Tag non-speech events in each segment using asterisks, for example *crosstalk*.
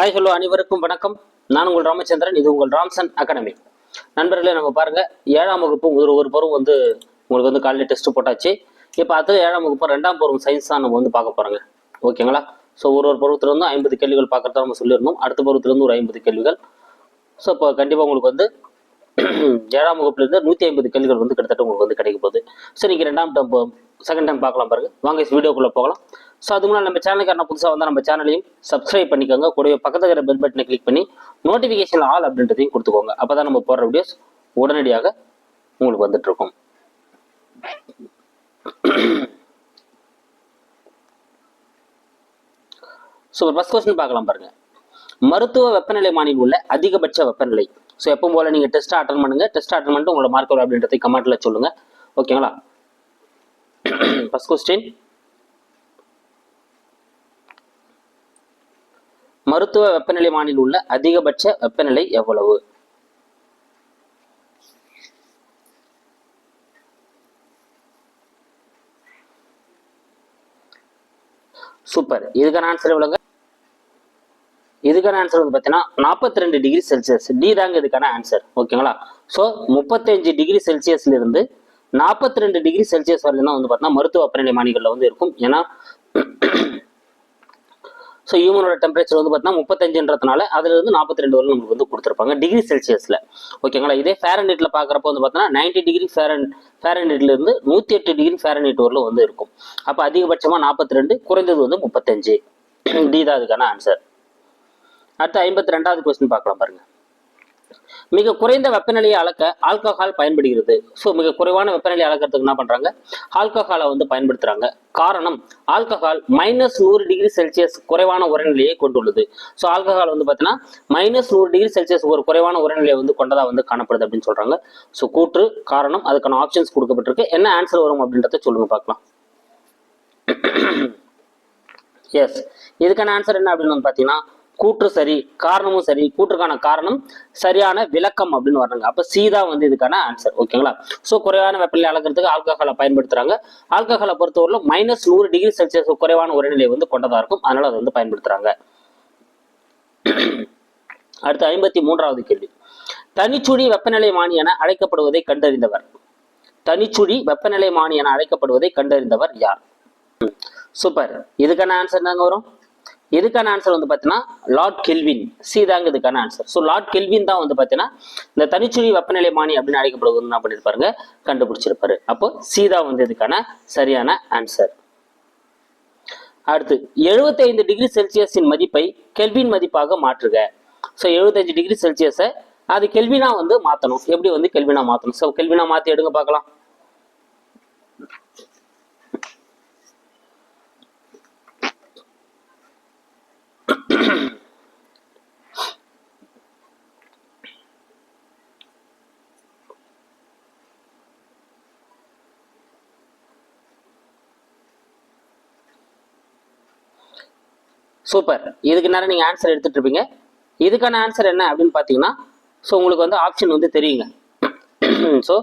Hi hello அனைவருக்கும் வணக்கம். நான் உங்கள் ராமச்சந்திரன் இது உங்கள் ராம்சன் அகாடமி. நண்பர்களே நம்ம பாருங்கள் ஏழாம் வகுப்பு ஒரு ஒரு பருவம் வந்து உங்களுக்கு வந்து காலையில் டெஸ்ட் போட்டாச்சு. இப்போ அது ஏழாம் வகுப்பு ரெண்டாம் பருவம் சயின்ஸ் தான் நம்ம வந்து பார்க்க போகிறோங்க ஓகேங்களா? ஸோ ஒரு ஒரு பருவத்திலேருந்து ஐம்பது கேள்விகள் பார்க்குறதா நம்ம சொல்லியிருந்தோம். அடுத்த பருவத்திலேருந்து ஒரு ஐம்பது கேள்விகள். ஸோ இப்போ கண்டிப்பாக உங்களுக்கு வந்து *clears throat* ஏழாம் வகுப்புல இருந்து நூற்றி ஐம்பது கேள்விகள் வந்து கிட்டத்தட்ட உங்களுக்கு வந்து கிடைக்க போகுது. ஸோ நீங்கள் ரெண்டாம் டைம் செகண்ட் டைம் பார்க்கலாம் பாருங்க. வாங்க வீடியோக்குள்ளே போகலாம். ஸோ அது முன்னாடி நம்ம சேனலுக்கான புதுசாக வந்தால் நம்ம சேனலையும் சப்ஸ்கிரைப் பண்ணிக்கோங்க. கூடவே பக்கத்துல இருக்கிற பெல் பட்டனை கிளிக் பண்ணி நோட்டிஃபிகேஷன் ஆல் அப்படின்றதையும் கொடுத்துக்கோங்க. அப்போ தான் நம்ம போடுற வீடியோஸ் உடனடியாக உங்களுக்கு வந்துட்டு இருக்கும். ஸோ ஃபர்ஸ்ட் கொஸ்டின் பார்க்கலாம் பாருங்க. மருத்துவ வெப்பநிலை மாநிலம் உள்ள அதிகபட்ச வெப்பநிலை. ஸோ எப்போ போல நீங்கள் டெஸ்ட் அட்டன் பண்ணுங்க. டெஸ்ட் அட்டன் பண்ணிட்டு உங்களோட மார்க் வரும் அப்படின்றதை கமெண்ட்டில் சொல்லுங்க. ஓகேங்களா ஃபஸ்ட் கொஸ்டின் மருத்துவ வெப்பநிலை மாநில உள்ள அதிகபட்ச வெப்பநிலை எவ்வளவு? சூப்பர் இதுக்கான ஆன்சர் எவ்வளோங்க இதுக்கான ஆன்சர் வந்து பார்த்தீங்கன்னா நாற்பத்தி ரெண்டு டிகிரி செல்சியஸ் டி தாங்க இதுக்கான ஆன்சர் ஓகேங்களா ஸோ முப்பத்தஞ்சு டிகிரி செல்சியஸ்ல இருந்து நாற்பத்தி ரெண்டு டிகிரி செல்சியஸ் வரலாம் வந்து பார்த்தீங்கன்னா மருத்துவ வெப்பநிலை மாணிகளில் வந்து இருக்கும். ஏன்னா ஸோ ஹியூமனோட டெம்பரேச்சர் வந்து பார்த்தீங்கன்னா முப்பத்தஞ்சுன்றதுனால அதுல இருந்து நாற்பத்தி ரெண்டு வரை நமக்கு வந்து கொடுத்துருப்பாங்க டிகிரி செல்சியஸ்ல ஓகேங்களா இதே ஃபேரன்ஹீட்ல பார்க்குறப்ப வந்து பார்த்தீங்கன்னா நைன்டி டிகிரி ஃபேரன் ஃபேரன்ஹீட்ல இருந்து நூற்றி எட்டு டிகிரி ஃபேரன்ஹீட் வரல வந்து இருக்கும். அப்போ அதிகபட்சமாக நாற்பத்தி ரெண்டு குறைந்தது வந்து முப்பத்தஞ்சு. டி தான் அதுக்கான ஆன்சர் அடுத்து ஐம்பத்தி ரெண்டாவது கொஸ்டின் பார்க்கலாம் பாருங்க. மிக குறைந்த வெப்பநிலையை அளக்க ஆல்கஹால் பயன்படுகிறது. ஸோ மிக குறைவான வெப்பநிலையை அளக்கிறதுக்கு என்ன பண்ணுறாங்க ஆல்கஹாலை வந்து பயன்படுத்துகிறாங்க காரணம் ஆல்கஹால் மைனஸ் நூறு டிகிரி செல்சியஸ் குறைவான உரநிலையை கொண்டுள்ளது. ஸோ ஆல்கஹால் வந்து பார்த்தீங்கன்னா மைனஸ் நூறு டிகிரி செல்சியஸ் ஒரு குறைவான உரநிலையை வந்து கொண்டதாக வந்து காணப்படுது அப்படின்னு சொல்கிறாங்க ஸோ கூற்று காரணம் அதுக்கான ஆப்ஷன்ஸ் கொடுக்கப்பட்டிருக்கு. என்ன ஆன்சர் வரும் அப்படின்றத சொல்லுங்க பார்க்கலாம். எஸ் இதுக்கான ஆன்சர் என்ன அப்படின்னு வந்து பார்த்தீங்கன்னா கூற்று சரி காரணமும் சரி கூற்றுக்கான காரணம் சரியான விளக்கம் அப்படின்னு வர்றாங்க. அப்ப சீதா வந்து இதுக்கான ஆன்சர் ஓகேங்களா ஸோ குறைவான வெப்பநிலை அளக்கிறதுக்கு ஆல்கஹாலை பயன்படுத்துறாங்க. ஆல்கஹாலை பொறுத்தவரையிலும் மைனஸ் நூறு டிகிரி செல்சியஸ் குறைவான உரைநிலை வந்து கொண்டதா இருக்கும். அதனால அதை வந்து பயன்படுத்துறாங்க. *clears throat* அடுத்து ஐம்பத்தி மூன்றாவது கேள்வி. தனிச்சுழி வெப்பநிலை மானி என அழைக்கப்படுவதை கண்டறிந்தவர். தனிச்சுழி வெப்பநிலை மானி என அழைக்கப்படுவதை கண்டறிந்தவர் யார்? சூப்பர். இதுக்கான ஆன்சர் என்னங்க வரும்? இதுக்கான ஆன்சர் வந்து பார்த்தீங்கன்னா லார்ட் கெல்வின் சி தாங்க இதுக்கான ஆன்சர் ஸோ லார்ட் கெல்வின் தான் வந்து பார்த்தீங்கன்னா இந்த தனிச்சுழி வெப்பநிலை மானி அப்படின்னு அழைக்கப்படுவது என்ன பண்ணியிருப்பாருங்க கண்டுபிடிச்சிருப்பாரு. அப்போ சி தான் வந்து இதுக்கான சரியான ஆன்சர் அடுத்து 75 டிகிரி செல்சியஸின் மதிப்பை கெல்வின் மதிப்பாக மாற்றுக. ஸோ 75 டிகிரி செல்சியஸை அது கெல்வினா வந்து மாற்றணும் எப்படி வந்து கெல்வினா மாற்றணும் ஸோ கெல்வினா மாற்றி எடுங்க பார்க்கலாம். சூப்பர் இதுக்கு நேரம் நீங்கள் ஆன்சர் எடுத்துகிட்டு இருப்பீங்க. இதுக்கான ஆன்சர் என்ன அப்படின்னு பார்த்தீங்கன்னா ஸோ உங்களுக்கு வந்து ஆப்ஷன் வந்து தெரியுங்க. ஸோ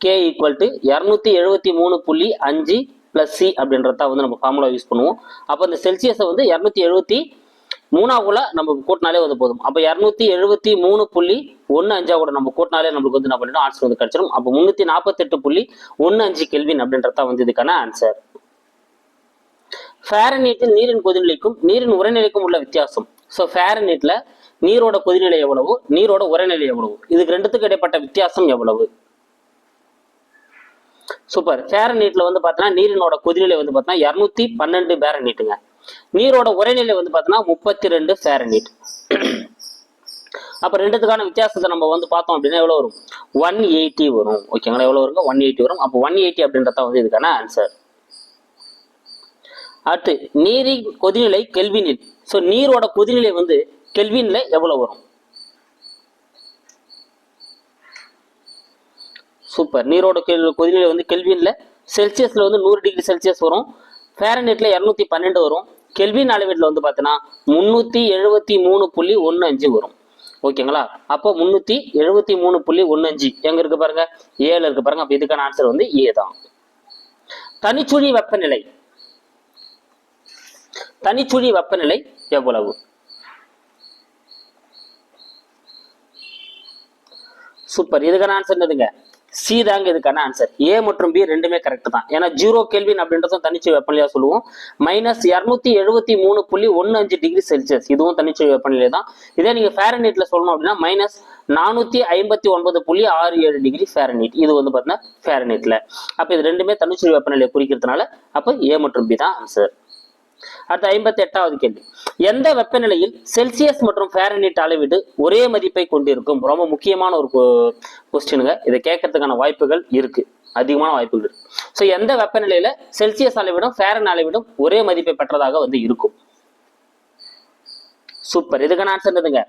கே ஈக்குவல் டு இரநூத்தி எழுபத்தி மூணு புள்ளி அஞ்சு ப்ளஸ் சி அப்படின்றத வந்து நம்ம ஃபார்முலா யூஸ் பண்ணுவோம். அப்போ இந்த செல்சியஸை வந்து இரநூத்தி எழுபத்தி மூணாவுல நம்ம கூட்டினாலே வந்து போதும். அப்போ இரநூத்தி எழுபத்தி மூணு புள்ளி ஒன்று அஞ்சா கூட நம்ம கூட்டினாலே நம்மளுக்கு வந்து என்ன பண்ணிடும் ஆன்சர் வந்து கிடைச்சிடும் அப்போ முந்நூற்றி நாற்பத்தெட்டு புள்ளி ஒன்று அஞ்சு கெல்வின் அப்படின்றத வந்து இதுக்கான ஆன்சர் ஃபேரனீட்டில் நீரின் கொதிநிலைக்கும் நீரின் உரைநிலைக்கும் உள்ள வித்தியாசம். ஸோ ஃபேரனீட்ல நீரோட கொதிநிலை எவ்வளவு? நீரோட உரைநிலை எவ்வளவு? இதுக்கு ரெண்டுத்துக்கு இடைப்பட்ட வித்தியாசம் எவ்வளவு? சூப்பர் ஃபேரனீட்ல வந்து பார்த்தீங்கன்னா நீரினோட கொதிநிலை வந்து பார்த்தீங்கன்னா இரநூத்தி பன்னெண்டு பேரநீட்டுங்க நீரோட உரைநிலை வந்து பார்த்தீங்கன்னா முப்பத்தி ரெண்டு ஃபேரனீட் அப்போ ரெண்டுத்துக்கான வித்தியாசத்தை நம்ம வந்து பார்த்தோம் அப்படின்னா எவ்வளோ வரும்? ஒன் எயிட்டி வரும். ஓகேங்களா எவ்வளோ வரும் ஒன் எயிட்டி வரும். அப்போ ஒன் எயிட்டி அப்படின்றத வந்து இதுக்கான ஆன்சர் அடுத்து நீரின் கொதிநிலை கெல்வினில். ஸோ நீரோட கொதிநிலை வந்து கெல்வின்ல எவ்வளோ வரும்? சூப்பர் நீரோட கெல்- கொதிநிலை வந்து கெல்வின்ல. செல்சியஸில் வந்து நூறு டிகிரி செல்சியஸ் வரும். ஃபேரனீட்ல இரநூத்தி பன்னெண்டு வரும். கெல்வின் அளவீட்டில் வந்து பார்த்தீங்கன்னா முந்நூற்றி எழுபத்தி மூணு புள்ளி ஒன்று அஞ்சு வரும். ஓகேங்களா அப்போ முந்நூற்றி எழுபத்தி மூணு புள்ளி ஒன்று அஞ்சு. எங்கே இருக்கு பாருங்க? ஏழு இருக்கு பாருங்க. அப்போ இதுக்கான ஆன்சர் வந்து ஏ தான். தனிச்சுழி வெப்பநிலை. தனிச்சுழி வெப்பநிலை எவ்வளவு? சூப்பர் இதுக்கான ஆன்சர் என்னதுங்க? சி தாங்க இதுக்கான ஆன்சர் ஏ மற்றும் பி ரெண்டுமே கரெக்ட் தான். ஏன்னா ஜீரோ கேள்வின் அப்படின்றதும் தனிச்சு வெப்பநிலையா சொல்லுவோம். மைனஸ் இரநூத்தி எழுபத்தி மூணு புள்ளி ஒன்னு அஞ்சு டிகிரி செல்சியஸ் இதுவும் தனிச்சு வெப்பநிலை தான். இதே நீங்க ஃபேரநீட்ல சொல்லணும் அப்படின்னா மைனஸ் நானூத்தி ஐம்பத்தி ஒன்பது புள்ளி ஆறு ஏழு டிகிரி ஃபேரநீட் இது வந்து பார்த்தீங்கன்னா ஃபேரநீட்ல அப்போ இது ரெண்டுமே தனிச்சு வெப்பநிலையை குறிக்கிறதுனால அப்போ ஏ மற்றும் பி தான் ஆன்சர் அடுத்து ஐம்பத்தி எட்டாவது கேள்வி. எந்த வெப்பநிலையில் செல்சியஸ் மற்றும் ஃபாரன்ஹீட் அளவீடு ஒரே மதிப்பை கொண்டிருக்கும்? ரொம்ப முக்கியமான ஒரு கொஸ்டினுங்க இதை கேட்கறதுக்கான வாய்ப்புகள் இருக்கு. அதிகமான வாய்ப்புகள் இருக்கு. ஸோ எந்த வெப்பநிலையில செல்சியஸ் அளவிடும் ஃபேரன் அளவிடும் ஒரே மதிப்பை பெற்றதாக வந்து இருக்கும்? சூப்பர். இதுக்கான ஆன்சர் என்னதுங்க?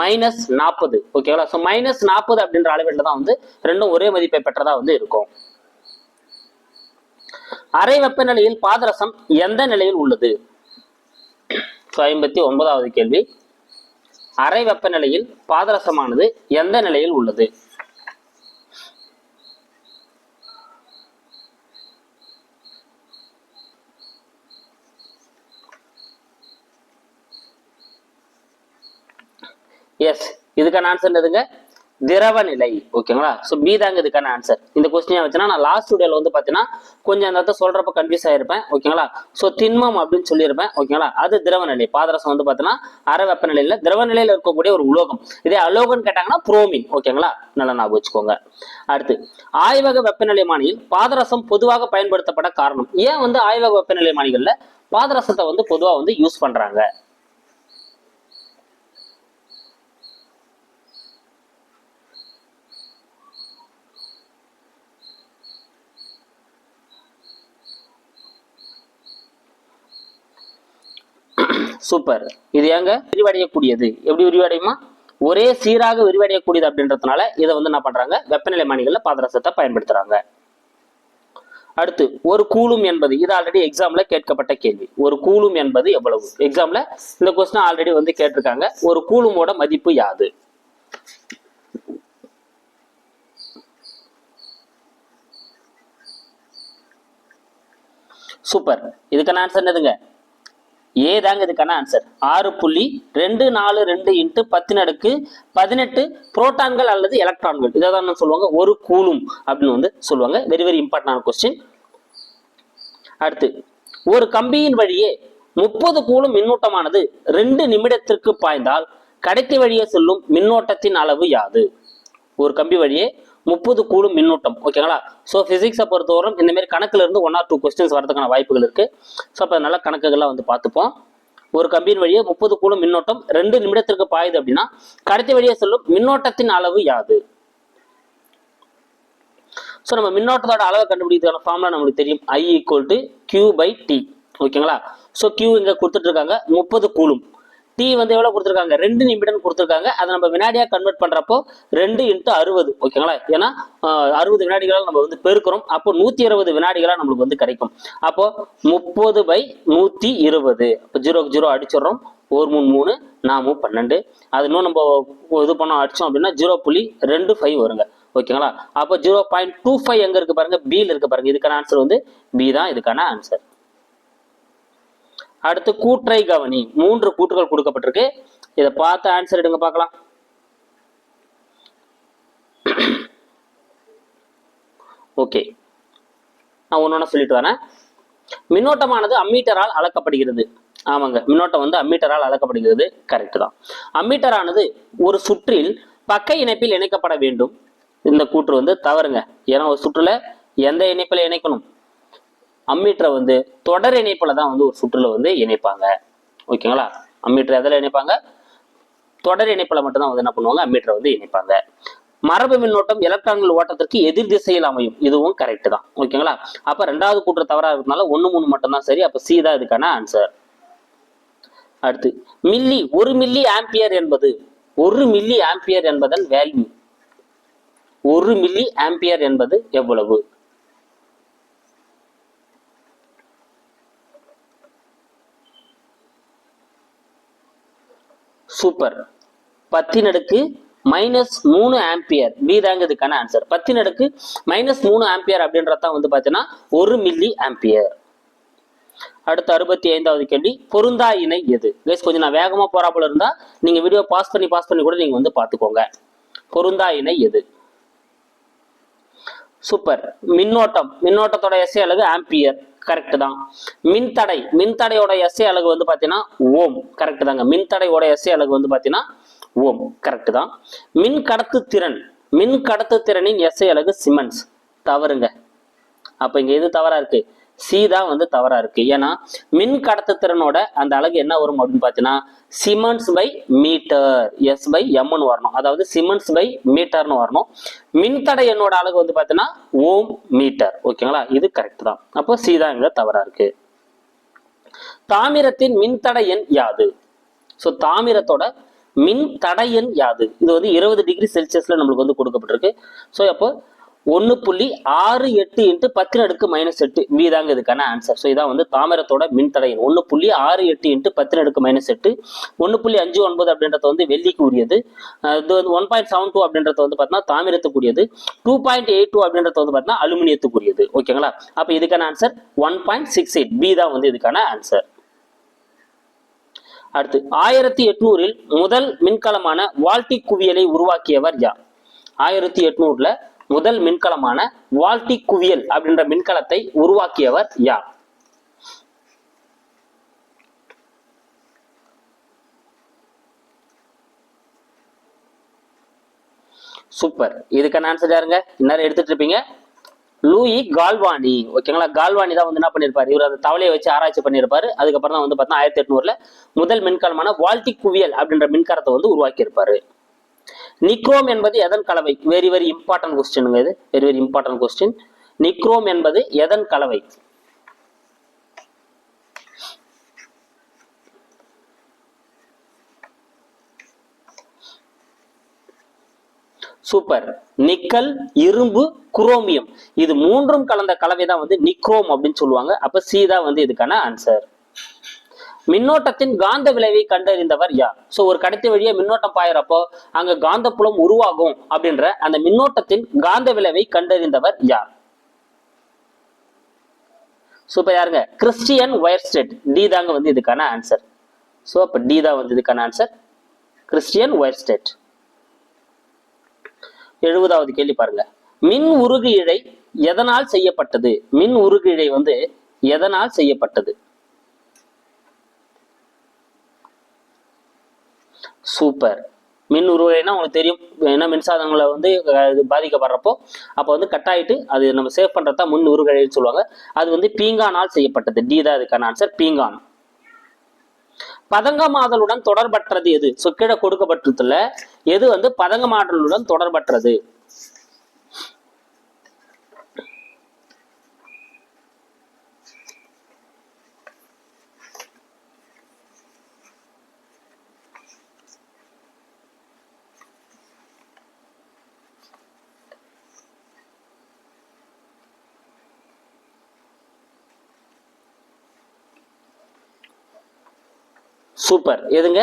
மைனஸ் நாற்பது ஓகேங்களா ஸோ மைனஸ் நாற்பது அப்படின்ற அளவீட்டில் தான் வந்து ரெண்டும் ஒரே மதிப்பை பெற்றதா வந்து இருக்கும். அரை வெப்பநிலையில் பாதரசம் எந்த நிலையில் உள்ளது? ஐம்பத்தி ஒன்பதாவது கேள்வி. அரை வெப்பநிலையில் பாதரசமானது எந்த நிலையில் உள்ளது? எஸ் இதுக்கான ஆன்சர் எதுங்க திரவ நிலை ஓகேங்களா ஸோ பி தாங்க இதுக்கான ஆன்சர் இந்த கொஸ்டின் வச்சுன்னா நான் லாஸ்ட் வீடியோல வந்து பார்த்தீங்கன்னா கொஞ்சம் அந்த இடத்த சொல்றப்ப கன்ஃபியூஸ் ஆயிருப்பேன் ஓகேங்களா ஸோ திண்மம் அப்படின்னு சொல்லியிருப்பேன் ஓகேங்களா அது திரவ நிலை. பாதரசம் வந்து பார்த்தீங்கன்னா அரை வெப்பநிலையில் திரவ நிலையில் இருக்கக்கூடிய ஒரு உலோகம். இதே அலோகம்னு கேட்டாங்கன்னா புரோமின் ஓகேங்களா நல்லா ஞாபகம் வச்சுக்கோங்க. அடுத்து ஆய்வக வெப்பநிலைமானியில் பாதரசம் பொதுவாக பயன்படுத்தப்பட காரணம். ஏன் வந்து ஆய்வக வெப்பநிலைமானிகள்ல பாதரசத்தை வந்து பொதுவாக வந்து யூஸ் பண்றாங்க? சூப்பர். இது ஏங்க? விரிவடையக்கூடியது. எப்படி விரிவடையுமா? ஒரே சீராக விரிவடையக்கூடியது அப்படின்றதுனால இதை வந்து என்ன பண்றாங்க? வெப்பநிலை மானிகள்ல பாதரசத்தை பயன்படுத்துறாங்க. அடுத்து ஒரு கூலும் என்பது இது ஆல்ரெடி எக்ஸாம்ல கேட்கப்பட்ட கேள்வி. ஒரு கூலும் என்பது எவ்வளவு? எக்ஸாம்ல இந்த கொஸ்டின் ஆல்ரெடி வந்து கேட்டிருக்காங்க. ஒரு கூலுமோட மதிப்பு யாது? சூப்பர். இதுக்கான ஆன்சர் என்னதுங்க? ஏ தாங்க இதுக்கான ஆன்சர் ஆறு புள்ளி ரெண்டு நாலு ரெண்டு இன்ட்டு பத்து நடுக்கு பதினெட்டு புரோட்டான்கள் அல்லது எலக்ட்ரான்கள். இதை தான் சொல்லுவாங்க? ஒரு கூலும் அப்படின்னு வந்து சொல்லுவாங்க. வெரி வெரி இம்பார்ட்டன்டான கொஸ்டின் அடுத்து ஒரு கம்பியின் வழியே முப்பது கூலும் மின்னூட்டமானது ரெண்டு நிமிடத்திற்கு பாய்ந்தால் கடைத்தி வழியே செல்லும் மின்னோட்டத்தின் அளவு யாது? ஒரு கம்பி வழியே முப்பது கூலும் மின்னூட்டம் ஓகேங்களா ஸோ ஃபிசிக்ஸை பொறுத்தவரைக்கும் இந்த மாதிரி இருந்து ஒன் ஆர் டூ கொஸ்டின்ஸ் வரதுக்கான வாய்ப்புகள் இருக்குது ஸோ அப்போ நல்ல கணக்குகள்லாம் வந்து பார்த்துப்போம். ஒரு கம்பியின் வழியே முப்பது கூலும் மின்னோட்டம் ரெண்டு நிமிடத்திற்கு பாயுது அப்படின்னா கடத்தி வழியே செல்லும் மின்னோட்டத்தின் அளவு யாது? ஸோ நம்ம மின்னோட்டத்தோட அளவை கண்டுபிடிக்கிறதுக்கான ஃபார்முலா நம்மளுக்கு தெரியும். I equal to Q by T ஓகேங்களா ஸோ கியூ இங்கே கொடுத்துட்ருக்காங்க முப்பது கூலும் டி வந்து எவ்வளோ கொடுத்துருக்காங்க? ரெண்டு நிமிடம் கொடுத்துருக்காங்க. அதை நம்ம வினாடியாக கன்வெர்ட் பண்ணுறப்போ ரெண்டு இன்ட்டு அறுபது ஓகேங்களா ஏன்னா அறுபது வினாடிகளால் நம்ம வந்து பெருக்கிறோம். அப்போ நூற்றி இருபது வினாடிகளாக நம்மளுக்கு வந்து கிடைக்கும். அப்போ முப்பது பை நூற்றி இருபது. அப்போ ஜீரோக்கு ஜீரோ அடிச்சிடுறோம். ஒரு மூணு மூணு நாமும் பன்னெண்டு. அது இன்னும் நம்ம இது பண்ணோம் அடித்தோம் அப்படின்னா ஜீரோ புள்ளி ரெண்டு ஃபைவ் வருங்க. ஓகேங்களா அப்போ ஜீரோ பாயிண்ட் டூ ஃபைவ் எங்கே இருக்குது பாருங்கள் பியில் இருக்குது பாருங்கள் இதுக்கான ஆன்சர் வந்து பி தான். இதுக்கான ஆன்சர் அடுத்து கூற்றை கவனி. மூன்று கூற்றுகள் கொடுக்கப்பட்டிருக்கு. இதை பார்த்து ஆன்சர் எடுங்க பார்க்கலாம். ஓகே நான் ஒன்று சொல்லிட்டு வரேன். மின்னோட்டமானது அம்மீட்டரால் அளக்கப்படுகிறது. ஆமாங்க மின்னோட்டம் வந்து அம்மீட்டரால் அளக்கப்படுகிறது. கரெக்ட் தான். அம்மீட்டரானது ஒரு சுற்றில் பக்க இணைப்பில் இணைக்கப்பட வேண்டும். இந்த கூற்று வந்து தவறுங்க. ஏன்னா ஒரு சுற்றுல எந்த இணைப்பில் இணைக்கணும்? அம்மீட்டரை வந்து தொடர் இணைப்பில் தான் வந்து ஒரு சுற்றுல வந்து இணைப்பாங்க. ஓகேங்களா? அம்மீட்டர் எதில் இணைப்பாங்க? தொடர் இணைப்பில் மட்டும்தான் வந்து என்ன பண்ணுவாங்க? அம்மீட்டரை வந்து இணைப்பாங்க. மரபு மின்னோட்டம் எலக்ட்ரான்கள் ஓட்டத்திற்கு எதிர் திசையில் அமையும். இதுவும் கரெக்ட் தான். ஓகேங்களா? அப்ப ரெண்டாவது கூற்று தவறா இருக்கிறதுனால ஒன்று மூணு மட்டும் தான் சரி. அப்ப சி தான் இதுக்கான ஆன்சர் அடுத்து மில்லி ஒரு மில்லி ஆம்பியர் என்பது ஒரு மில்லி ஆம்பியர் என்பதன் வேல்யூ ஒரு மில்லி ஆம்பியர் என்பது எவ்வளவு? சூப்பர் பத்தின் அடுக்கு மைனஸ் மூணு ஆம்பியர் பி தாங்க இதுக்கான ஆன்சர் பத்தின் அடுக்கு மைனஸ் மூணு ஆம்பியர் அப்படின்றதான் வந்து பார்த்தீங்கன்னா ஒரு மில்லி ஆம்பியர் அடுத்து அறுபத்தி ஐந்தாவது கேள்வி பொருந்தா இணை எது? கைஸ் கொஞ்சம் நான் வேகமாக போறாப்புல இருந்தா நீங்க வீடியோ பாஸ் பண்ணி பாஸ் பண்ணி கூட நீங்க வந்து பாத்துக்கோங்க பொருந்தா இணை எது? சூப்பர் மின்னோட்டம். மின்னோட்டத்தோட எஸ்ஐ அளவு ஆம்பியர் கரெக்ட் தான். மின்தடை. மின்தடையோட எஸ்ஐ அழகு வந்து பார்த்தீங்கன்னா ஓம். கரெக்ட் தாங்க. மின்தடையோட எஸ்ஐ அழகு வந்து பார்த்தீங்கன்னா ஓம். கரெக்ட் தான். மின் கடத்து திறன். மின் கடத்து திறனின் எஸ்ஐ அழகு சிமெண்ட்ஸ் தவறுங்க. அப்ப இங்க எது தவறா இருக்கு? சி தான் வந்து தவறா இருக்கு. ஏன்னா மின் கடத்துத்திறனோட அந்த அழகு என்ன வரும் அப்படின்னு பார்த்தீங்கன்னா siemens per metre S per எம்னு வரணும். அதாவது சிமெண்ட்ஸ் பை மீட்டர்னு வரணும். மின்தடை என்னோட அழகு வந்து பார்த்தீங்கன்னா ஓம் மீட்டர். ஓகேங்களா? இது கரெக்ட் தான். அப்போ சி தான் இங்க தவறா இருக்கு. தாமிரத்தின் மின்தடை எண் யாது? ஸோ தாமிரத்தோட மின் தடையன் யாது? இது வந்து இருபது டிகிரி செல்சியஸ்ல நம்மளுக்கு வந்து கொடுக்கப்பட்டிருக்கு. ஸோ அப்போ ஒன்று புள்ளி ஆறு எட்டு இன்ட்டு பத்து அடுக்கு மைனஸ் எட்டு. பி தாங்க இதுக்கான ஆன்சர் ஸோ இதான் வந்து தாமிரத்தோட மின்தடையன். ஒன்று புள்ளி ஆறு எட்டு இன்ட்டு பத்து அடுக்கு மைனஸ் எட்டு. ஒன்று புள்ளி அஞ்சு ஒன்பது அப்படின்றது வந்து வெள்ளிக்கு உரியது இது வந்து ஒன் பாயிண்ட் செவன் டூ அப்படின்றது வந்து பார்த்தீங்கன்னா தாமிரத்துக்குரியது. டூ பாயிண்ட் எயிட் டூ அப்படின்றது வந்து பார்த்தீங்கன்னா அலுமினியத்துக்குரியது. ஓகேங்களா அப்போ இதுக்கான answer one point six eight B தான் வந்து இதுக்கான ஆன்சர் அடுத்து ஆயிரத்தி எட்நூறில் முதல் மின்கலமான வால்டிக் குவியலை உருவாக்கியவர் யார்? ஆயிரத்தி எட்நூறுல முதல் மின்கலமான வால்டிக் குவியல் அப்படின்ற மின்கலத்தை உருவாக்கியவர் யார்? சூப்பர். இதுக்கான ஆன்சர் யாருங்க? இந்நேரம் எடுத்துட்டு இருப்பீங்க. Luigi Galvani. ஓகேங்களா? கால்வானி தான் வந்து என்ன பண்ணியிருப்பாரு இவர் அந்த தவளையை வச்சு ஆராய்ச்சி பண்ணியிருப்பாரு அதுக்கப்புறம் தான் வந்து பார்த்தா ஆயிரத்தி எட்நூறுல முதல் மின்கலமான வால்டிக் குவியல் அப்படின்ற மின்கலத்தை வந்து உருவாக்கியிருப்பாரு. நிக்ரோம் என்பது எதன் கலவை? வெரி வெரி இம்பார்ட்டன்ட் கொஸ்டின் இது. Very very important question nichrome என்பது எதன் கலவை? சூப்பர் நிக்கல் இரும்பு குரோமியம். இது மூன்றும் கலந்த கலவை தான் வந்து நிக்ரோம் அப்படின்னு சொல்லுவாங்க. அப்ப சி தான் வந்து இதுக்கான ஆன்சர் மின்னோட்டத்தின் காந்த விளைவை கண்டறிந்தவர் யார்? சோ ஒரு கடத்தி வழியா மின்னோட்டம் பாயறப்போ அங்க காந்தப்புலம் உருவாகும் அப்படின்ற அந்த மின்னோட்டத்தின் காந்த விளைவை கண்டறிந்தவர் யார்? சூப்பர் யாருங்க? கிறிஸ்டியன் ஒயர்ஸ்டெட். டி தாங்க வந்து இதுக்கான ஆன்சர் சோ அப்ப டி தான் வந்து இதுக்கான ஆன்சர் கிறிஸ்டியன் ஒயர்ஸ்டெட். எழுபதாவது கேள்வி பாருங்க. மின் உருகு இழை எதனால் செய்யப்பட்டது? மின் உருகு இழை வந்து எதனால் செய்யப்பட்டது? சூப்பர். மின் உருவலைனா உங்களுக்கு தெரியும் ஏன்னா மின்சாதனங்களை வந்து இது பாதிக்கப்படுறப்போ அப்போ வந்து கட் ஆகிட்டு அது நம்ம சேவ் பண்ணுறதா தான் மின் உருகைன்னு சொல்லுவாங்க. அது வந்து பீங்கானால் செய்யப்பட்டது. டி தான் இதுக்கான ஆன்சர் பீங்கான். பதங்கமாதலுடன் தொடர்பற்றது எது? சொக்கிட கொடுக்கப்பட்டதுல எது வந்து பதங்கமாதலுடன் தொடர்பற்றது? சூப்பர். எதுங்க?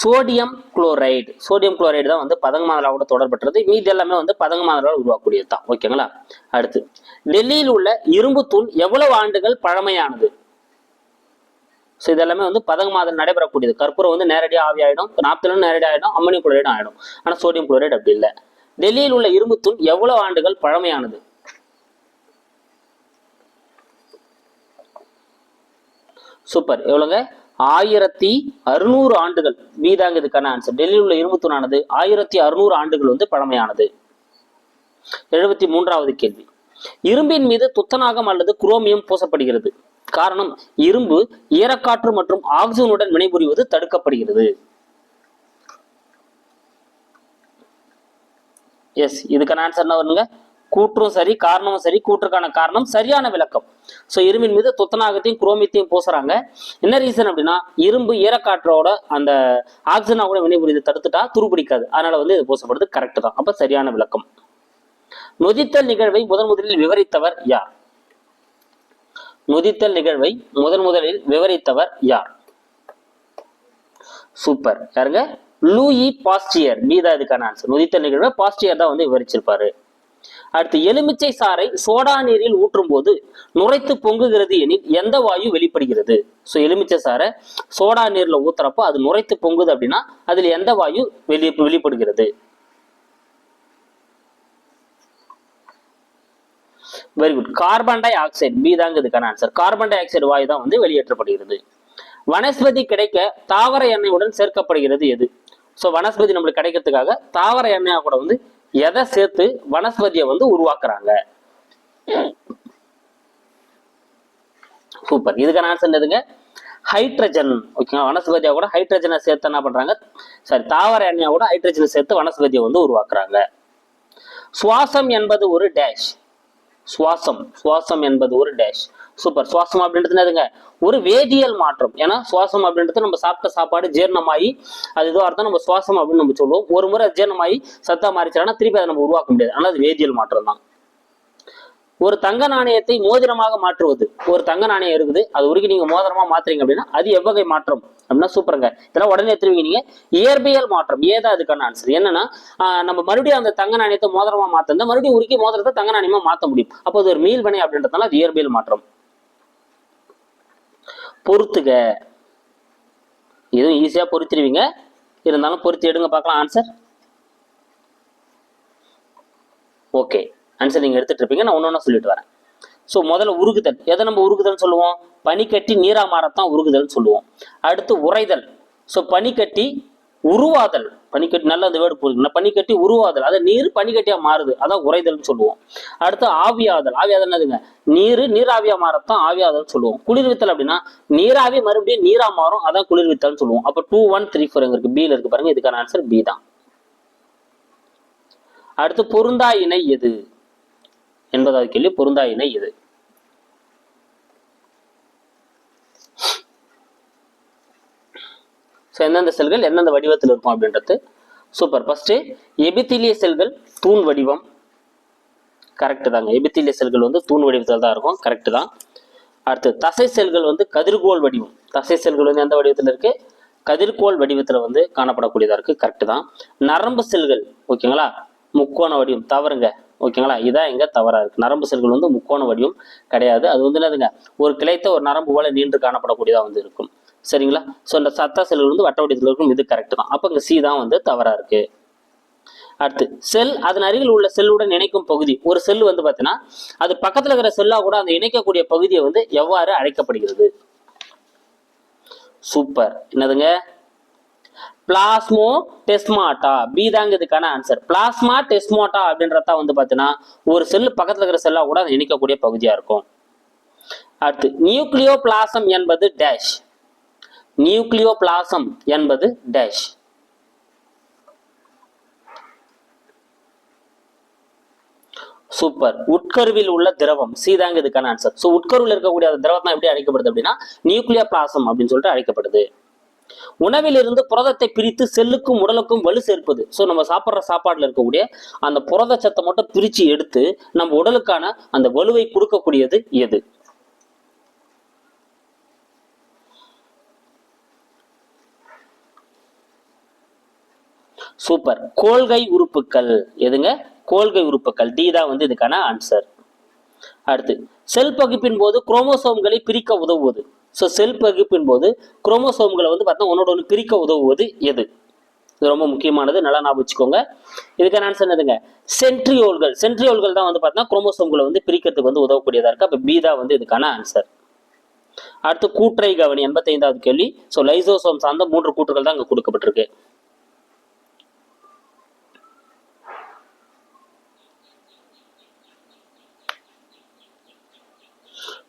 சோடியம் குளோரைடு சோடியம் குளோரைடு தான் வந்து பதங்கமாதலோட தொடர்பற்றது. மீதி எல்லாமே வந்து பதங்கமாதலால் உருவாக்கக்கூடியது தான். ஓகேங்களா அடுத்து டெல்லியில் உள்ள இரும்பு தூண் எவ்வளவு ஆண்டுகள் பழமையானது? ஸோ இதெல்லாமே வந்து பதங்கமாதல் நடைபெறக்கூடியது. கற்பூரம் வந்து நேரடியாக ஆவியாயிடும் நாப்தலும் நேரடியாக ஆயிடும் அம்மோனியம் குளோரைடும் ஆகிடும் ஆனால் சோடியம் குளோரைடு அப்படி இல்லை. டெல்லியில் உள்ள இரும்பு தூண் எவ்வளவு ஆண்டுகள் பழமையானது? சூப்பர். எவ்வளோங்க ஆயிரத்தி அறுநூறு ஆண்டுகள். மீதாங்க இதுக்கான ஆன்சர் டெல்லியில் உள்ள இரும்புத்தூணானது ஆயிரத்தி அறுநூறு ஆண்டுகள் வந்து பழமையானது. எழுபத்தி மூன்றாவது கேள்வி. இரும்பின் மீது துத்தநாகம் அல்லது குரோமியம் பூசப்படுகிறது. காரணம் இரும்பு ஈரக்காற்று மற்றும் ஆக்சிஜனுடன் வினைபுரிவது தடுக்கப்படுகிறது. எஸ் இதுக்கான ஆன்சர் என்ன வருங்க? கூற்றும் சரி காரணமும் சரி கூற்றுக்கான காரணம் சரியான விளக்கம். ஸோ இரும்பின் மீது துத்தநாகத்தையும் குரோமியத்தையும் பூசுறாங்க. என்ன ரீசன் அப்படின்னா இரும்பு ஈரக்காற்றோட அந்த ஆக்சிஜனாக வினைபுரிதை தடுத்துட்டா துருப்பிடிக்காது அதனால வந்து இது பூசப்படுது கரெக்ட் தான். அப்ப சரியான விளக்கம். நொதித்தல் நிகழ்வை முதன் முதலில் விவரித்தவர் யார்? நொதித்தல் நிகழ்வை முதன் முதலில் விவரித்தவர் யார்? சூப்பர் யாருங்க? லூயி பாஸ்டியர் பி தான் இதுக்கான ஆன்சர் நொதித்தல் நிகழ்வை பாஸ்டியர் தான் வந்து விவரிச்சிருப்பாரு. அடுத்து எலுமிச்சை சாறை சோடா நீரில் ஊற்றும் போது நுரைத்து பொங்குகிறது எனில் எந்த வாயு வெளிப்படுகிறது? ஸோ எலுமிச்சை சாறை சோடா நீர்ல ஊத்துறப்போ அது நுரைத்து பொங்குது அப்படின்னா அதுல எந்த வாயு வெளி வெளிப்படுகிறது? Very good carbon dioxide B தாங்க இதுக்கான ஆன்சர் கார்பன் டை ஆக்சைடு வாயு தான் வந்து வெளியேற்றப்படுகிறது. வனஸ்பதி கிடைக்க தாவர எண்ணெயுடன் சேர்க்கப்படுகிறது எது? ஸோ வனஸ்பதி நம்மளுக்கு கிடைக்கிறதுக்காக தாவர எண்ணெயாக கூட வந்து எதை சேர்த்து வனஸ்பதியை வந்து உருவாக்குறாங்க? சூப்பர் இதுக்கான ஆன்சர் என்னதுங்க ஹைட்ரஜன் ஓகேங்களா? வனஸ்பதியா கூட ஹைட்ரஜனை சேர்த்து என்ன பண்றாங்க? சாரி தாவர எண்ணெயா கூட ஹைட்ரஜனை சேர்த்து வனஸ்பதியை வந்து உருவாக்குறாங்க. சுவாசம் என்பது ஒரு டேஷ் சுவாசம். சுவாசம் என்பது ஒரு டேஷ் சூப்பர் சுவாசம் அப்படின்றது எதுங்க? ஒரு வேதியியல் மாற்றம். ஏன்னா சுவாசம் அப்படின்றது நம்ம சாப்பிட்ட சாப்பாடு ஜீரணமாகி அது இதுவாக இருந்தால் நம்ம சுவாசம் அப்படின்னு நம்ம சொல்லுவோம். ஒரு முறை ஜீரணமாகி சத்தா மாறிச்சானா திருப்பி அதை நம்ம உருவாக்க முடியாது. ஆனால் அது வேதியியல் மாற்றம் தான். ஒரு தங்க நாணயத்தை மோதிரமாக மாற்றுவது. ஒரு தங்க நாணயம் இருக்குது. அது உருகி நீங்க மோதிரமா மாத்துறீங்க அப்படின்னா அது எவ்வகை மாற்றம்? அப்படின்னா சூப்பருங்க இதெல்லாம் உடனே எடுத்துருவீங்க நீங்க. இயற்பியல் மாற்றம். ஏதா அதுக்கான ஆன்சர் என்னன்னா நம்ம மறுபடியும் அந்த தங்க நாணயத்தை மோதிரமா மாத்தா மறுபடியும் உருக்கி மோதிரத்தை தங்க நாணயமா மாத்த முடியும். அப்போ அது ஒரு மீள்வினை அப்படின்றதுனால அது இயற்பியல் மாற்றம். பொறுத்துக. இதுவும் ஈஸியாக பொறுத்திடுவீங்க இருந்தாலும் பொறுத்து எடுங்க பார்க்கலாம். ஆன்சர் ஓகே ஆன்சர் நீங்கள் எடுத்துகிட்டு இருப்பீங்க. நான் ஒன்று சொல்லிட்டு வரேன். ஸோ முதல்ல உருகுதல். எதை நம்ம உருகுதல் சொல்லுவோம்? பனிக்கட்டி நீரா மாறத்தான் உருகுதல்னு சொல்லுவோம். அடுத்து உறைதல். ஸோ பனிக்கட்டி உருவாதல். பனிக்கட்டி நல்ல அந்த வேர்டு போடுங்க பனிக்கட்டி உருவாதல். அது நீர் பனிக்கட்டியாக மாறுது. அதான் உறைதல்னு சொல்லுவோம். அடுத்து ஆவியாதல். ஆவியாதல் என்னதுங்க? நீர் நீராவியாக மாறத்தான் ஆவியாதல் சொல்லுவோம். குளிர்வித்தல் அப்படின்னா நீராவி மறுபடியும் நீராக மாறும். அதான் குளிர்வித்தல்னு சொல்லுவோம். அப்போ டூ ஒன் த்ரீ ஃபோர் இருக்கு. பியில் இருக்கு பாருங்க. இதுக்கான ஆன்சர் பி தான். அடுத்து பொருந்தா இணை எது? என்பதாவது கேள்வி. பொருந்தா இணை எது? ஸோ எந்தெந்த செல்கள் எந்தெந்த வடிவத்தில் இருக்கும் அப்படின்றது சூப்பர் ஃபர்ஸ்ட் எபித்திலிய செல்கள் தூண் வடிவம். கரெக்டு தாங்க. எபித்திலிய செல்கள் வந்து தூண் வடிவத்தில் தான் இருக்கும். கரெக்டு தான். அடுத்து தசை செல்கள் வந்து கதிர்கோள் வடிவம். தசை செல்கள் வந்து எந்த வடிவத்தில் இருக்கு? கதிர்கோள் வடிவத்தில் வந்து காணப்படக்கூடியதாக இருக்கு. கரெக்டு தான். நரம்பு செல்கள் ஓகேங்களா? முக்கோண வடிவம். தவறுங்க. ஓகேங்களா? இதான் எங்க தவறா இருக்கு. நரம்பு செல்கள் வந்து முக்கோண வடிவம் கிடையாது. அது வந்து என்னதுங்க? ஒரு கிளைத்த ஒரு நரம்பு போல நீண்டு காணப்படக்கூடியதாக வந்து இருக்கும். சரிங்களா? ஸோ இந்த சத்த செல்கள் வந்து வட்ட வடிவத்தில் இருக்கும். இது கரெக்ட் தான். அப்போ இங்கே சி தான் வந்து தவறாக இருக்கு. அடுத்து செல் அதன் அருகில் உள்ள செல்லுடன் இணைக்கும் பகுதி. ஒரு செல் வந்து பார்த்தீங்கன்னா அது பக்கத்தில் இருக்கிற செல்லா கூட அந்த இணைக்கக்கூடிய பகுதியை வந்து எவ்வாறு அழைக்கப்படுகிறது? சூப்பர் என்னதுங்க? பிளாஸ்மோ டெஸ்மாட்டா பி தாங்க இதுக்கான ஆன்சர் பிளாஸ்மா டெஸ்மாட்டா அப்படின்றதா வந்து பார்த்தீங்கன்னா ஒரு செல் பக்கத்தில் இருக்கிற செல்லா கூட அதை இணைக்கக்கூடிய பகுதியாக இருக்கும். அடுத்து நியூக்ளியோ பிளாசம் என்பது டேஷ் நியூக்ளியோபிளாசம் என்பது டேஷ் சூப்பர் உட்கருவில் உள்ள திரவம். சீதாங்க இதுக்கான ஆன்சர் ஸோ உட்கருவில் இருக்கக்கூடிய அந்த திரவம் எப்படி அழைக்கப்படுது அப்படின்னா நியூக்ளியோ பிளாசம் அப்படின்னு சொல்லிட்டு அழைக்கப்படுது. உணவிலிருந்து புரதத்தை பிரித்து செல்லுக்கும் உடலுக்கும் வலு சேர்ப்பது. ஸோ நம்ம சாப்பிட்ற சாப்பாடுல இருக்கக்கூடிய அந்த புரத சத்தை மட்டும் பிரித்து எடுத்து நம்ம உடலுக்கான அந்த வலுவை கொடுக்கக்கூடியது எது? சூப்பர் கோள்கை உறுப்புகள் எதுங்க? கோள்கை உறுப்புகள் டி தான் வந்து இதுக்கான ஆன்சர் அடுத்து செல் பகுப்பின் போது குரோமோசோம்களை பிரிக்க உதவுவது. ஸோ செல் பகுப்பின் போது குரோமோசோம்களை வந்து பார்த்தா ஒன்னோட ஒன்று பிரிக்க உதவுவது எது? இது ரொம்ப முக்கியமானது. நல்லா ஞாபகம் வச்சுக்கோங்க. இதுக்கான ஆன்சர் என்னதுங்க? சென்ட்ரியோல்கள். சென்ட்ரியோல்கள் தான் வந்து பார்த்தீங்கன்னா குரோமோசோம்களை வந்து பிரிக்கிறதுக்கு வந்து உதவக்கூடியதாக இருக்கு. அப்போ பி தான் வந்து இதுக்கான ஆன்சர் அடுத்து கூற்றை கவனி. எண்பத்தைந்தாவது கேள்வி. ஸோ லைசோசோம் சார்ந்த மூன்று கூற்றுகள் தான் அங்கே கொடுக்கப்பட்டிருக்கு.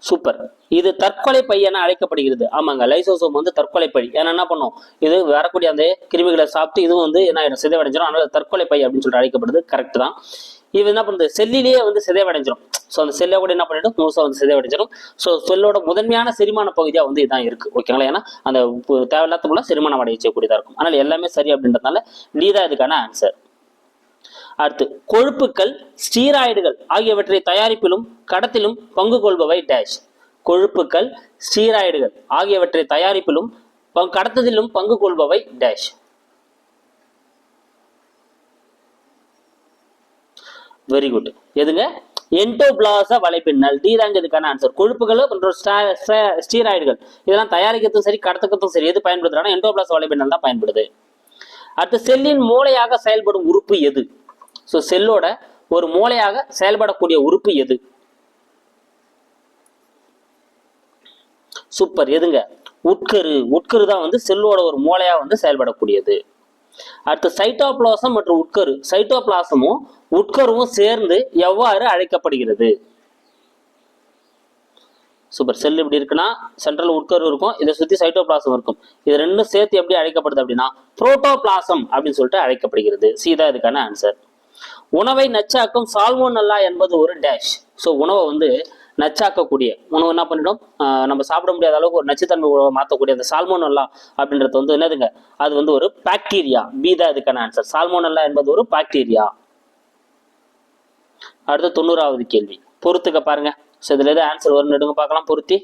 சூப்பர் இது தற்கொலை பை என அழைக்கப்படுகிறது. ஆமாங்க லைசோசோம் வந்து தற்கொலை பை. ஏன்னா என்ன பண்ணும்? இது வரக்கூடிய அந்த கிருமிகளை சாப்பிட்டு இதுவும் வந்து என்ன ஆயிடும்? சிதைவடைஞ்சிடும் அதனால தற்கொலை பை அப்படின்னு சொல்லிட்டு அழைக்கப்படுது. கரெக்ட் தான். இது என்ன பண்ணுது? செல்லிலேயே வந்து சிதைவடைஞ்சிடும் ஸோ அந்த செல்லை கூட என்ன பண்ணிடும்? முழுசாக வந்து சிதைவடைஞ்சிடும் ஸோ செல்லோட முதன்மையான செரிமான பகுதியாக வந்து இதான் இருக்கு. ஓகேங்களா ஏன்னா அந்த தேவையில்லாத போல செரிமானம் அடைய செய்யக்கூடியதாக இருக்கும். அதனால் எல்லாமே சரி அப்படின்றதுனால நீ தான் இதுக்கான ஆன்சர் அடுத்து கொழுப்புக்கள் ஸ்டீராய்டுகள் ஆகியவற்றை தயாரிப்பிலும் கடத்திலும் பங்கு கொள்பவை டேஷ் கொழுப்புக்கள் ஸ்டீராய்டுகள் ஆகியவற்றை தயாரிப்பிலும் பங்- கடத்துதலிலும் பங்கு கொள்பவை டேஷ் வெரி குட் எதுங்க? என்டோபிளாச வலைப்பின்னல். டி இதுக்கான ஆன்சர் கொழுப்புகள் மற்றும் ஸ்டீராய்டுகள். இதெல்லாம் தயாரிக்கிறதும் சரி கடத்துக்கிறதும் சரி எது பயன்படுத்துறாங்கன்னா என்டோபிளாச வலைப்பின்னல் தான் பயன்படுது. அடுத்து செல்லின் மூளையாக செயல்படும் உறுப்பு எது? ஸோ செல்லோட ஒரு மூளையாக செயல்படக்கூடிய உறுப்பு எது? சூப்பர் எதுங்க? உட்கரு. உட்கரு தான் வந்து செல்லோட ஒரு மூளையா வந்து செயல்படக்கூடியது. அடுத்து சைட்டோபிளாசம் மற்றும் உட்கரு. சைட்டோபிளாசமும் உட்கருவும் சேர்ந்து எவ்வாறு அழைக்கப்படுகிறது? சூப்பர் செல் இப்படி இருக்குன்னா சென்ட்ரல் உட்கரு இருக்கும். இதை சுற்றி சைட்டோபிளாசம் இருக்கும். இது ரெண்டும் சேர்த்து எப்படி அழைக்கப்படுது அப்படின்னா புரோட்டோபிளாசம் அப்படின்னு சொல்லிட்டு அழைக்கப்படுகிறது. சீதா இதுக்கான ஆன்சர் உணவை நச்சாக்கும் சால்மோனல்லா என்பது ஒரு டேஷ் ஸோ உணவை வந்து நச்சாக்கக்கூடிய உணவு என்ன பண்ணிடும்? ஆஹ் நம்ம சாப்பிட முடியாத அளவுக்கு ஒரு நச்சுத்தன்மை உணவை மாற்றக்கூடிய அந்த சால்மோனல்லா அப்படின்றது வந்து என்னதுங்க? அது வந்து ஒரு பாக்டீரியா பி தான் இதுக்கான ஆன்சர் சால்மோனல்லா என்பது ஒரு பாக்டீரியா அடுத்து தொண்ணூறாவது கேள்வி. பொறுத்துக்க பாருங்க. ஸோ இதுல எதாவது ஆன்சர் வரும் நெடுங்க பார்க்கலாம். பொருத்தி.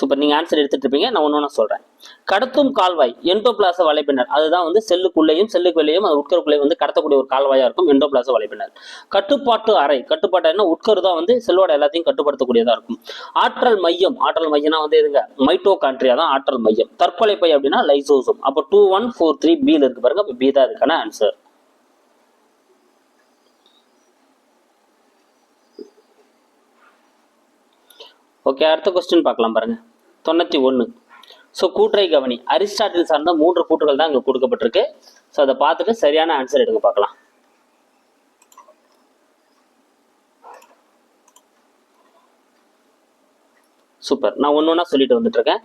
சூப்பர் நீங்க ஆன்சர் எடுத்துட்டு இருப்பீங்க நான் ஒன்று சொல்கிறேன் சொல்றேன். கடத்தும் கால்வாய் எண்டோபிளாச வலைப்பின்னர் அதுதான் வந்து செல்லுக்குள்ளேயும் செல்லுக்கு வெளியும் அது உட்கருக்குள்ளேயும் வந்து கடத்தக்கூடிய ஒரு கால்வாயா இருக்கும் என்டோபிளாச வலைப்பின்னர் கட்டுப்பாட்டு அறை. கட்டுப்பாட்டு என்ன உட்கரு தான் வந்து செல்லோட எல்லாத்தையும் கட்டுப்படுத்தக்கூடியதா இருக்கும். ஆற்றல் மையம். ஆற்றல் மையம்னா வந்து எதுங்க? மைட்டோ கண்ட்ரியா தான் ஆற்றல் மையம். தற்கொலை பை அப்படின்னா லைசோசோம் அப்போ டூ ஒன் ஃபோர் த்ரீ பியில் இருக்கு பாருங்க. அப்போ பி தான் இதுக்கான ஆன்சர் ஓகே அடுத்த கொஸ்டின் பார்க்கலாம் பாருங்க. தொண்ணூற்றி ஒன்று ஸோ கூற்றை கவனி. அரிஸ்டாட்டில் சார்ந்த மூன்று கூற்றுகள் தான் இங்கே கொடுக்கப்பட்டிருக்கு. ஸோ அதை பார்த்துட்டு சரியான ஆன்சர் எடுக்க பார்க்கலாம். சூப்பர் நான் ஒன்று ஒன்றா சொல்லிட்டு வந்துட்டு இருக்கேன்.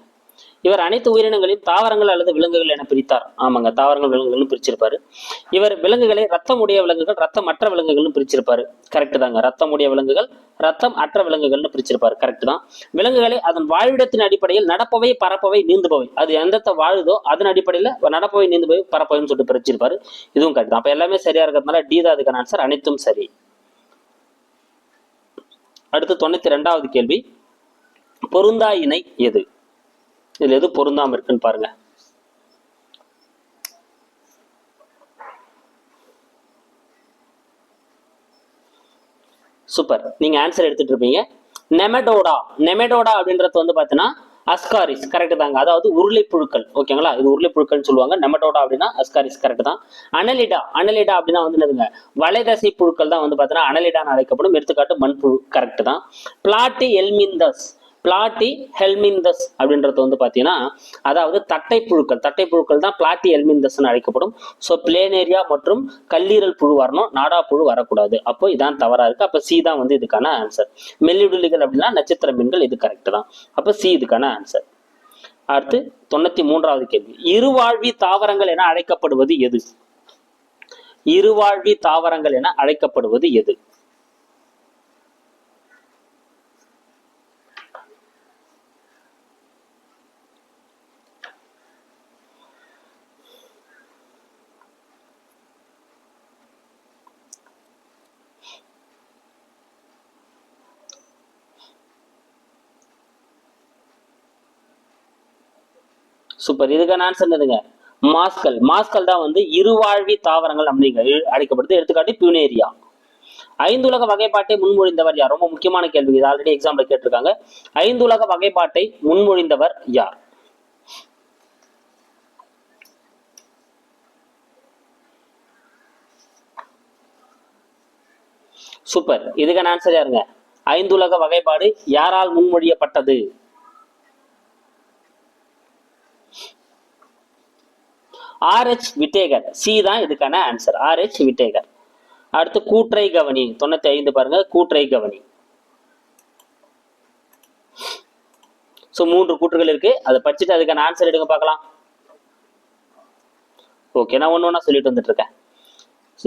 இவர் அனைத்து உயிரினங்களையும் தாவரங்கள் அல்லது விலங்குகள் என பிரித்தார். ஆமாங்க தாவரங்கள் விலங்குகள்னு பிரிச்சிருப்பாரு. இவர் விலங்குகளை ரத்தமுடைய விலங்குகள் ரத்தமற்ற விலங்குகள்னு பிரிச்சிருப்பாரு. கரெக்ட் தாங்க ரத்தமுடைய விலங்குகள் ரத்தம் அற்ற விலங்குகள்னு பிரிச்சிருப்பாரு. கரெக்ட் தான். விலங்குகளை அதன் வாழ்விடத்தின் அடிப்படையில் நடப்பவை பரப்பவை நீந்துபவை. அது எந்தத்த வாழுதோ அதன் அடிப்படையில் நடப்பவை நீந்துபவை பரப்பவைன்னு சொல்லிட்டு பிரிச்சிருப்பாரு. இதுவும் கரெக்ட் தான். அப்ப எல்லாமே சரியா இருக்கிறதுனால டி தான் அதுக்கான ஆன்சர் அனைத்தும் சரி. அடுத்து தொண்ணூத்தி ரெண்டாவது கேள்வி. பொருந்தா இணை எது? இதில் எது பொருந்தாமல் இருக்குன்னு பாருங்க. சூப்பர் நீங்க ஆன்சர் எடுத்துட்டு இருப்பீங்க. நெமடோடா நெமடோடா அப்படின்றது வந்து பாத்தீங்கன்னா அஸ்காரிஸ் கரெக்ட் தாங்க. அதாவது உருளை புழுக்கள் ஓகேங்களா இது உருளை புழுக்கள்னு சொல்லுவாங்க. நெமடோடா அப்படின்னா அஸ்காரிஸ் கரெக்ட் தான். அனலிடா அனலிடா அப்படின்னா வந்து என்னதுங்க? வலைதசை புழுக்கள் தான் வந்து பார்த்தீங்கன்னா அனலிடான்னு அழைக்கப்படும். எடுத்துக்காட்டு மண்புழு கரெக்ட் தான். பிளாட்டி எல்மிந்தஸ் பிளாட்டி ஹெல்மிந்தஸ் அப்படின்றது வந்து பார்த்தீங்கன்னா அதாவது தட்டை புழுக்கள் தட்டை புழுக்கள் தான் பிளாட்டி எல்மிந்தஸ்னு அழைக்கப்படும். ஸோ பிளேனேரியா மற்றும் கல்லீரல் புழு வரணும். நாடா புழு வரக்கூடாது. அப்போ இதான் தவறா இருக்கு. அப்போ சி தான் வந்து இதுக்கான ஆன்சர் மெல்லிடுலிகள் அப்படின்னா நட்சத்திர மீன்கள். இது கரெக்ட் தான். அப்போ சி இதுக்கான ஆன்சர் அடுத்து தொண்ணூத்தி மூன்றாவது கேள்வி. இருவாழ்வி தாவரங்கள் என அழைக்கப்படுவது எது? இருவாழ்வி தாவரங்கள் என அழைக்கப்படுவது எது? சூப்பர் இதுக்கான ஆன்சர் என்னதுங்க மாஸ்கல் மாஸ்கல் தான் வந்து இருவாழ்வி தாவரங்கள் அப்படிங்க அழைக்கப்படுது எடுத்துக்காட்டு பியூனேரியா ஐந்துலக வகைப்பாட்டை முன்மொழிந்தவர் யார்? ரொம்ப முக்கியமான கேள்வி. இது ஆல்ரெடி எக்ஸாம்ல கேட்டிருக்காங்க. ஐந்துலக வகைப்பாட்டை முன்மொழிந்தவர் யார்? சூப்பர் இதுக்கான ஆன்சர் யாருங்க ஐந்துலக வகைப்பாடு யாரால் முன்மொழியப்பட்டது? Rh Whittaker. சி தான் இதுக்கான ஆன்சர் ஆர்ஹெச் விட்டேகர். அடுத்து கூற்றை கவனி. தொண்ணூத்தி ஐந்து பாருங்க. கூற்றை கவனி. ஸோ மூன்று கூற்றுகள் இருக்கு. அதை படிச்சுட்டு அதுக்கான ஆன்சர் எடுங்க பார்க்கலாம். ஓகே நான் ஒன்று ஒன்றா சொல்லிட்டு வந்துட்டு இருக்கேன்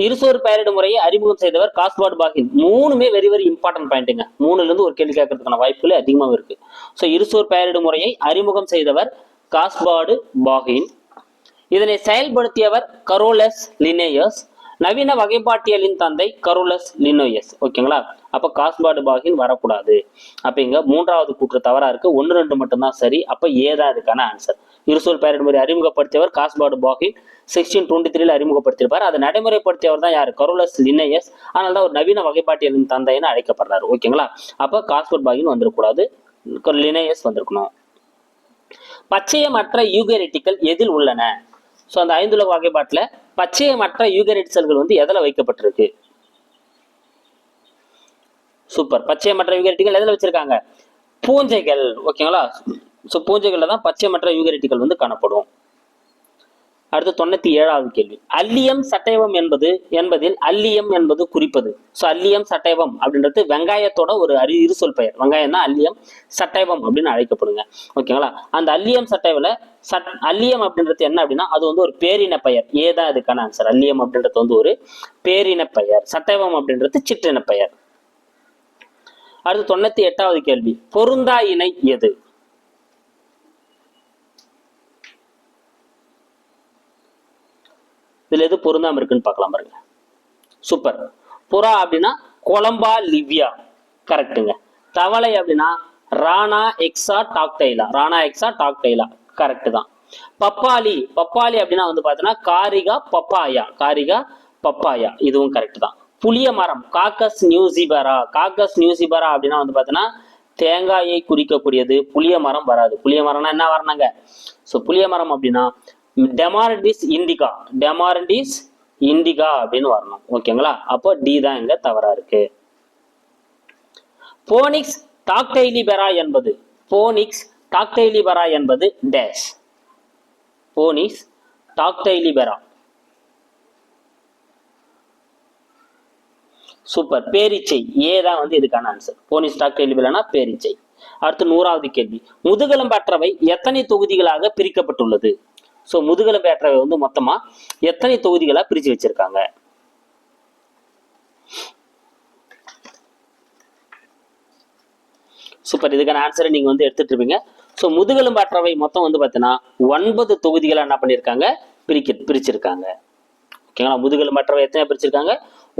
இருசோர் பெயரிடு முறையை அறிமுகம் செய்தவர் காஸ்பாட் பாகின். மூணுமே வெரி வெரி இம்பார்ட்டன்ட் பாயிண்ட்டுங்க மூணுல இருந்து ஒரு கேள்வி கேட்கறதுக்கான வாய்ப்புகள் அதிகமாக இருக்கு. ஸோ இருசோர் பெயரிடு முறையை அறிமுகம் செய்தவர் காஸ்பாடு பாகின். இதனை செயல்படுத்தியவர் கரோலஸ் லினேயஸ். நவீன வகைப்பாட்டியலின் தந்தை கரோலஸ் லினோயஸ். ஓகேங்களா? அப்ப காஸ்பாடு பாகின் வரக்கூடாது. அப்ப இங்க மூன்றாவது கூற்று தவறா இருக்கு. ஒன்று ரெண்டு மட்டும்தான் சரி. அப்ப ஏதா இதுக்கான ஆன்சர் இருசூல் பேரட் முறை அறிமுகப்படுத்தியவர் காஸ்பாடு பாகின் சிக்ஸ்டீன் டுவெண்ட்டி த்ரீல அறிமுகப்படுத்தியிருப்பார். அதை நடைமுறைப்படுத்தியவர் தான் யார்? Carolus Linnaeus. அதனால தான் ஒரு நவீன வகைப்பாட்டியலின் தந்தைன்னு அழைக்கப்படுறாரு. ஓகேங்களா? அப்ப காஸ்பாட் பாகின் வந்துடக்கூடாது லினேயஸ் வந்திருக்கணும். பச்சையமற்ற யூகரிட்டிகள் எதில் உள்ளன? ஸோ அந்த ஐந்துலக வகைப்பாட்டில் பச்சையமற்ற யூகரைட் செல்கள் வந்து எதில் வைக்கப்பட்டிருக்கு? சூப்பர் பச்சையமற்ற யூகரிட்டிகள் எதில் வச்சிருக்காங்க? பூஞ்சைகள். ஓகேங்களா ஸோ பூஞ்சைகளில் தான் பச்சையமற்ற யூகரிட்டிகள் வந்து காணப்படும். அடுத்து தொண்ணூத்தி ஏழாவது கேள்வி. அல்லியம் சட்டைவம் என்பது என்பதில் அல்லியம் என்பது குறிப்பது. ஸோ அல்லியம் சட்டைவம் அப்படின்றது வெங்காயத்தோட ஒரு அரி இருசொல் பெயர். வெங்காயம் தான் அல்லியம் சட்டைவம் அப்படின்னு அழைக்கப்படுங்க. ஓகேங்களா அந்த அல்லியம் சட்டைவில் சட் அல்லியம் அப்படின்றது என்ன அப்படின்னா அது வந்து ஒரு பேரின பெயர். ஏதான் இதுக்கான ஆன்சர் அல்லியம் அப்படின்றது வந்து ஒரு பேரின பெயர். சட்டைவம் அப்படின்றது சிற்றின பெயர். அடுத்து தொண்ணூத்தி எட்டாவது கேள்வி. பொருந்தா இணை எது? இதில் எது பொருந்தாமல் இருக்குன்னு பார்க்கலாம் பாருங்க. சூப்பர். புறா அப்படின்னா கொலம்பா லிவ்யா. கரெக்டுங்க தவளை அப்படின்னா Rana hexadactyla. Rana hexadactyla. Correct தான். பப்பாளி பப்பாளி அப்படின்னா வந்து பார்த்தீங்கன்னா காரிகா பப்பாயா. Carica papaya. இதுவும் கரெக்ட் தான். புளிய மரம் காக்கஸ் நியூசிபரா. காக்கஸ் நியூசிபரா அப்படின்னா வந்து பார்த்தீங்கன்னா தேங்காயை குறிக்கக்கூடியது. புளிய மரம் வராது. புளிய மரம்னா என்ன வரணுங்க? ஸோ புளிய மரம் அப்படின்னா டெமாரண்டிஸ் இண்டிகா டெமாரண்டிஸ் இண்டிகா அப்படின்னு வரணும். ஓகேங்களா அப்போ டி தான் இங்க தவறா இருக்கு. போனிக்ஸ் டாக்டைலிபெரா என்பது போனிக்ஸ் டாக்டைலிபெரா என்பது டேஷ் போனிக்ஸ் டாக்டைலிபெரா சூப்பர் பேரிச்சை. ஏ தான் வந்து இதுக்கான ஆன்சர் போனிஸ் டாக்டைலிபெரானா பேரிச்சை. அடுத்து நூறாவது கேள்வி. முதுகெலும்பற்றவை எத்தனை தொகுதிகளாக பிரிக்கப்பட்டுள்ளது? ஸோ முதுகெலும்பு ஏற்றவை வந்து மொத்தமாக எத்தனை தொகுதிகளாக பிரித்து வச்சிருக்காங்க? சூப்பர் இதுக்கான ஆன்சரை நீங்கள் வந்து எடுத்துட்டு இருப்பீங்க. ஸோ முதுகெலும்பு அற்றவை மொத்தம் வந்து பார்த்தீங்கன்னா ஒன்பது தொகுதிகளாக என்ன பண்ணியிருக்காங்க பிரிக்க பிரிச்சிருக்காங்க. ஓகேங்களா முதுகெலும்பு அற்றவை எத்தனை பிரிச்சிருக்காங்க?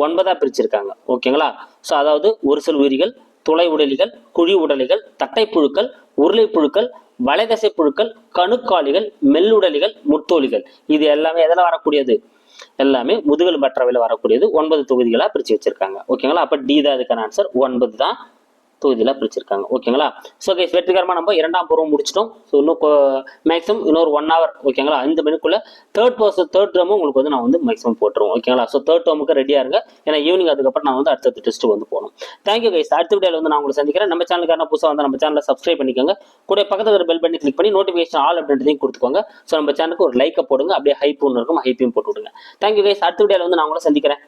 ஒன்பதாக பிரிச்சிருக்காங்க. ஓகேங்களா ஸோ அதாவது ஒரு சில உயிரிகள் துளை உடலிகள் குழி உடலிகள் தட்டைப்புழுக்கள் உருளைப்புழுக்கள் வளைதசை புழுக்கள் கணுக்காலிகள் மெல்லுடலிகள் முத்தோலிகள் இது எல்லாமே எதில் வரக்கூடியது? எல்லாமே முதுகல் அற்றவையில் வரக்கூடியது. ஒன்பது தொகுதிகளா பிரிச்சு வச்சிருக்காங்க. ஓகேங்களா? அப்ப டி தான் அதுக்கான ஆன்சர் ஒன்பது தான் தொகுதியில பிரிச்சிருக்காங்க. ஓகேங்களா ஸோ கைஸ் வெற்றிகரமாக நம்ம இரண்டாம் பருவம் முடிச்சிட்டோம். ஸோ இன்னும் மேக்ஸிமம் இன்னொரு ஒன் ஹவர் ஓகேங்களா ஐந்து மணிக்குள்ளே தேர்ட் பர்சன் தேர்ட் டேர்மும் உங்களுக்கு வந்து நான் வந்து மேக்ஸிமம் போட்டுருவோம். ஓகேங்களா ஸோ தேர்ட் டேர்முக்கு ரெடியாக இருங்க. ஏன்னா ஈவினிங் அதுக்கப்புறம் நான் வந்து அடுத்த டெஸ்ட் வந்து போகணும். தேங்க்யூ கைஸ் அடுத்த வீடியோவில் வந்து நான் உங்களுக்கு சந்திக்கிறேன். நம்ம சேனலுக்கான புதுசாக வந்து நம்ம சேனலை சப்ஸ்கிரைப் பண்ணிக்கோங்க. கூட பக்கத்தில் ஒரு பெல் பண்ணி கிளிக் பண்ணி நோட்டிஃபிகேஷன் ஆல் அப்படின்றதையும் கொடுத்துக்கோங்க. ஸோ நம்ம சேனலுக்கு ஒரு லைக்கை போடுங்க. அப்படியே ஹைப் ஒன்று இருக்கும். ஹைப்பையும் போட்டு விடுங்க. தேங்க்யூ கைஸ் அடுத்த வீடியோவில் வந்து நான் உங்களை சந்திக்கிறேன்.